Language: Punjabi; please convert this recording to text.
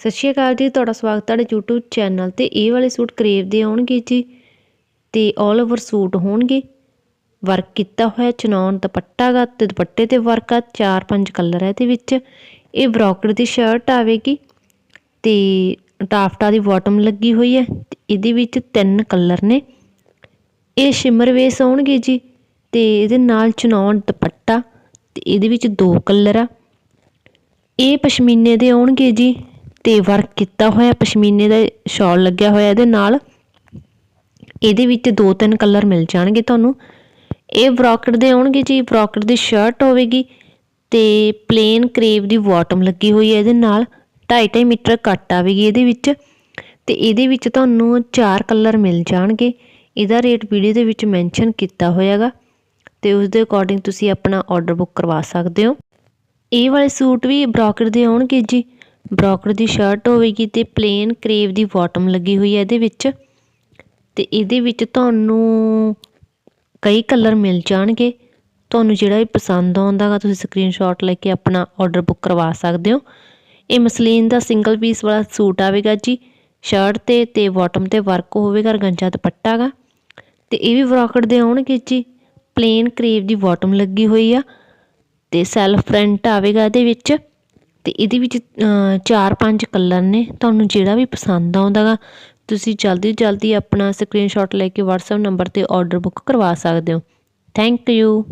ਸਤਿ ਸ਼੍ਰੀ ਅਕਾਲ ਜੀ, ਤੁਹਾਡਾ ਸਵਾਗਤ ਤੁਹਾਡੇ YouTube ਚੈਨਲ ਤੇ। ਇਹ ਵਾਲੇ ਸੂਟ ਕਰੇਵ ਦੇ ਆਉਣਗੇ ਜੀ ਤੇ 올 ਓਵਰ ਸੂਟ ਹੋਣਗੇ। ਵਰਕ ਕੀਤਾ ਹੋਇਆ ਚਨੌਨ ਦੁਪੱਟਾ ਗਾ ਤੇ ਦੁਪੱਟੇ ਤੇ ਵਰਕ ਆ, ਚਾਰ ਪੰਜ ਕਲਰ ਹੈ ਇਹਦੇ ਵਿੱਚ। ਇਹ ਬ੍ਰੋਕਰ ਦੀ ਸ਼ਰਟ ਆਵੇਗੀ ਤੇ ਟਾਫਟਾ ਦੀ ਬਾਟਮ ਲੱਗੀ ਹੋਈ ਹੈ ਤੇ ਇਹਦੇ ਵਿੱਚ ਤਿੰਨ ਕਲਰ ਨੇ। ਇਹ ਸ਼ਿਮਰ ਵੇਸ ਆਉਣਗੇ ਜੀ ਤੇ ਇਹਦੇ ਨਾਲ ਚਨੌਨ ਦੁਪੱਟਾ ਤੇ ਇਹਦੇ ਵਿੱਚ ਦੋ ਕਲਰ ਆ। ਇਹ ਪਸ਼ਮੀਨੇ ਦੇ ਆਉਣਗੇ ਜੀ ਤੇ ਵਰਕ ਕੀਤਾ ਹੋਇਆ, ਪਸ਼ਮੀਨੇ ਦਾ ਸ਼ਾਲ ਲੱਗਿਆ ਹੋਇਆ ਇਹਦੇ ਨਾਲ। ਇਹਦੇ ਵਿੱਚ ਦੋ ਤਿੰਨ ਕਲਰ ਮਿਲ ਜਾਣਗੇ ਤੁਹਾਨੂੰ। ਇਹ ਬ੍ਰੋਕਟ ਦੇ ਆਉਣਗੇ ਜੀ ਬ੍ਰੋਕਟ ਦੀ ਸ਼ਰਟ ਹੋਵੇਗੀ ਤੇ ਪਲੇਨ ਕਰੇਵ ਦੀ ਬਾਟਮ ਲੱਗੀ ਹੋਈ ਹੈ ਇਹਦੇ ਨਾਲ। 2.5 ਮੀਟਰ ਕੱਟ ਆਵੇਗੀ ਇਹਦੇ ਵਿੱਚ ਤੇ ਇਹਦੇ ਵਿੱਚ ਤੁਹਾਨੂੰ ਚਾਰ ਕਲਰ ਮਿਲ ਜਾਣਗੇ। ਇਹਦਾ ਰੇਟ ਵੀਡੀਓ ਦੇ ਵਿੱਚ ਮੈਂਸ਼ਨ ਕੀਤਾ ਹੋਇਆਗਾ ਤੇ ਉਸ ਦੇ ਅਕੋਰਡਿੰਗ ਤੁਸੀਂ ਆਪਣਾ ਆਰਡਰ ਬੁੱਕ ਕਰਵਾ ਸਕਦੇ ਹੋ। ਇਹ ਵਾਲੇ ਸੂਟ ਵੀ ਬ੍ਰੋਕਰ ਦੇ ਆਉਣਗੇ ਜੀ। ਬ੍ਰੋਕਰ ਦੀ ਸ਼ਰਟ ਹੋਵੇਗੀ ਤੇ ਪਲੇਨ ਕਰੇਵ ਦੀ ਬਾਟਮ ਲੱਗੀ ਹੋਈ ਹੈ ਇਹਦੇ ਵਿੱਚ। ਤੇ ਇਹਦੇ ਵਿੱਚ ਤੁਹਾਨੂੰ ਕਈ ਕਲਰ ਮਿਲ ਜਾਣਗੇ। ਤੁਹਾਨੂੰ ਜਿਹੜਾ ਵੀ ਪਸੰਦ ਆਉਂਦਾਗਾ ਤੁਸੀਂ ਸਕਰੀਨਸ਼ਾਟ ਲੈ ਕੇ ਆਪਣਾ ਆਰਡਰ ਬੁੱਕ ਕਰਵਾ ਸਕਦੇ ਹੋ। ਇਹ ਮਸਲੀਨ ਦਾ ਸਿੰਗਲ ਪੀਸ ਵਾਲਾ ਸੂਟ ਆਵੇਗਾ ਜੀ। ਸ਼ਰਟ ਤੇ ਤੇ ਬਾਟਮ ਤੇ ਵਰਕ ਹੋਵੇਗਾ ਰਗੰਜਾ ਦੁਪੱਟਾ ਗਾ ਤੇ ਇਹ ਵੀ ਬ੍ਰੋਕਟ ਦੇ ਆਉਣਗੇ ਜੀ। ਪਲੇਨ ਕਰੇਵ ਦੀ ਬਾਟਮ ਲੱਗੀ ਹੋਈ ਆ। ਤੇ ਸੈਲਫ ਪ੍ਰਿੰਟ ਆਵੇਗਾ ਇਹਦੇ ਵਿੱਚ। ਤੇ ਇਹਦੇ ਵਿੱਚ ਚਾਰ ਪੰਜ ਕਲਰ ਨੇ। ਤੁਹਾਨੂੰ ਜਿਹੜਾ ਵੀ ਪਸੰਦ ਆਉਂਦਾਗਾ, ਤੁਸੀਂ ਜਲਦੀ ਜਲਦੀ ਆਪਣਾ ਸਕਰੀਨਸ਼ਾਟ ਲੈ ਕੇ WhatsApp ਨੰਬਰ ਤੇ ਆਰਡਰ ਬੁੱਕ ਕਰਵਾ ਸਕਦੇ ਹੋ। Thank you